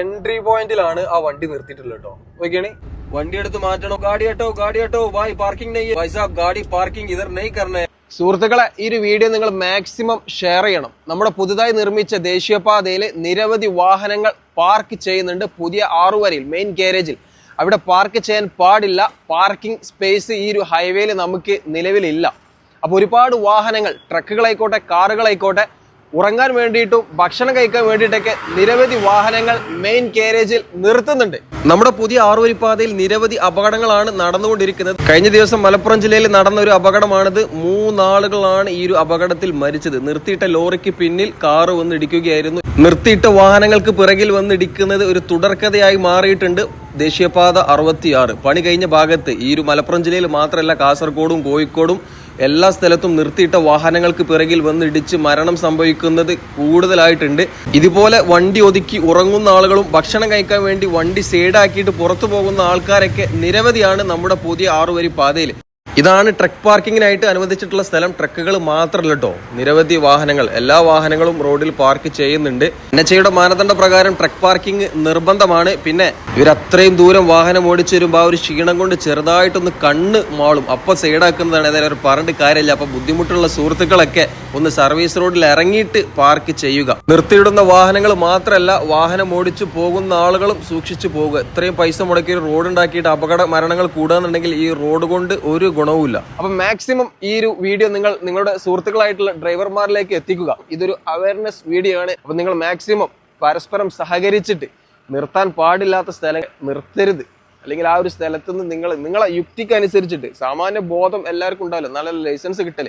Entry പോയിന്റിലാണ് ആ വണ്ടി നിർത്തിയിട്ടുള്ളത് കേട്ടോ. ഓക്കെയാണ് വണ്ടി എടുത്ത് മാറ്റണോ? ഗാഡി കേട്ടോ ഗാഡി കേട്ടോ. ഭായ് പാർക്കിംഗ് നെയ് ഗാഡി പാർക്കിംഗ് ഇതർ നെയ് കർണേ. സുഹൃത്തുക്കളെ ഈ ഒരു വീഡിയോ നിങ്ങൾ മാക്സിമം ഷെയർ ചെയ്യണം. നമ്മുടെ പുതുതായി നിർമ്മിച്ച ദേശീയപാതയിൽ നിരവധി വാഹനങ്ങൾ പാർക്ക് ചെയ്യുന്നുണ്ട് പുതിയ ആറുവരയിൽ മെയിൻ ഗാരേജിൽ അവിടെ പാർക്ക് ചെയ്യാൻ പാടില്ല. പാർക്കിംഗ് സ്പേസ് ഈ ഒരു ഹൈവേയിൽ നമുക്ക് നിലവിലില്ല. അപ്പോൾ ഒരുപാട് വാഹനങ്ങൾ ട്രക്കുകളായിക്കോട്ടെ കാറുകളായിക്കോട്ടെ ഉറങ്ങാൻ വേണ്ടിയിട്ടും ഭക്ഷണം കഴിക്കാൻ വേണ്ടിയിട്ടൊക്കെ നിരവധി വാഹനങ്ങൾ മെയിൻ കാരേജിൽ നിർത്തുന്നുണ്ട്. നമ്മുടെ പുതിയ ആറുവരിപ്പാതയിൽ നിരവധി അപകടങ്ങളാണ് നടന്നുകൊണ്ടിരിക്കുന്നത്. കഴിഞ്ഞ ദിവസം മലപ്പുറം ജില്ലയിൽ നടന്ന ഒരു അപകടമാണിത്. മൂന്നാളുകളാണ് ഈ ഒരു അപകടത്തിൽ മരിച്ചത്. നിർത്തിയിട്ട ലോറിക്ക് പിന്നിൽ കാറ് വന്ന് ഇടിക്കുകയായിരുന്നു നിർത്തിയിട്ട വാഹനങ്ങൾക്ക് പിറകിൽ വന്ന് ഇടിക്കുന്നത് ഒരു തുടർക്കഥയായി മാറിയിട്ടുണ്ട്. ദേശീയപാത അറുപത്തിയാറ്. പണി കഴിഞ്ഞ ഭാഗത്ത് ഈ ഒരു മലപ്പുറം ജില്ലയിൽ മാത്രമല്ല കാസർഗോഡും കോഴിക്കോടും എല്ലാ സ്ഥലത്തും നിർത്തിയിട്ട വാഹനങ്ങൾക്ക് പിറകിൽ വന്ന് ഇടിച്ച് മരണം സംഭവിക്കുന്നത് കൂടുതലായിട്ടുണ്ട്. ഇതുപോലെ വണ്ടി ഒതുക്കി ഉറങ്ങുന്ന ആളുകളും ഭക്ഷണം കഴിക്കാൻ വേണ്ടി വണ്ടി സൈഡാക്കിയിട്ട് പുറത്തു പോകുന്ന ആൾക്കാരൊക്കെ നിരവധിയാണ് നമ്മുടെ പുതിയ ആറുവരി പാതയിൽ ഇതാണ് ട്രക്ക് പാർക്കിങ്ങിനായിട്ട് അനുവദിച്ചിട്ടുള്ള സ്ഥലം. ട്രക്കുകൾ മാത്രമല്ല കേട്ടോ നിരവധി വാഹനങ്ങൾ എല്ലാ വാഹനങ്ങളും റോഡിൽ പാർക്ക് ചെയ്യുന്നുണ്ട്. എൻ എച്ച് മാനദണ്ഡ പ്രകാരം ട്രക്ക് പാർക്കിംഗ് നിർബന്ധമാണ്. പിന്നെ ഇവർ അത്രയും ദൂരം വാഹനം ഓടിച്ചു വരുമ്പോൾ ആ ഒരു ക്ഷീണം കൊണ്ട് ചെറുതായിട്ടൊന്ന് കണ്ണ് മാളും. അപ്പൊ സൈഡാക്കുന്നതാണ് ഏതായാലും ഒരു പറഞ്ഞിട്ട് കാര്യമില്ല. അപ്പൊ ബുദ്ധിമുട്ടുള്ള സുഹൃത്തുക്കളൊക്കെ ഒന്ന് സർവീസ് റോഡിൽ ഇറങ്ങിയിട്ട് പാർക്ക് ചെയ്യുക. നിർത്തിയിടുന്ന വാഹനങ്ങൾ മാത്രമല്ല വാഹനം ഓടിച്ചു പോകുന്ന ആളുകളും സൂക്ഷിച്ചു പോകുക ഇത്രയും പൈസ മുടക്കി ഒരു റോഡ് ഉണ്ടാക്കിയിട്ട് അപകട മരണങ്ങൾ കൂടുകയെന്നുണ്ടെങ്കിൽ ഈ റോഡ് കൊണ്ട് ഒരു ഗുണവുമില്ല. അപ്പൊ മാക്സിമം ഈ ഒരു വീഡിയോ നിങ്ങൾ നിങ്ങളുടെ സുഹൃത്തുക്കളായിട്ടുള്ള ഡ്രൈവർമാരിലേക്ക് എത്തിക്കുക. ഇതൊരു അവയർനെസ് വീഡിയോ ആണ്. അപ്പൊ നിങ്ങൾ മാക്സിമം പരസ്പരം സഹകരിച്ചിട്ട് നിർത്താൻ പാടില്ലാത്ത സ്ഥലം നിർത്തരുത്. അല്ലെങ്കിൽ ആ ഒരു സ്ഥലത്ത് നിന്ന് നിങ്ങൾ നിങ്ങളെ യുക്തിക്ക് അനുസരിച്ചിട്ട് സാമാന്യ ബോധം എല്ലാവർക്കും ഉണ്ടാവില്ല. നല്ല ലൈസൻസ് കിട്ടൽ.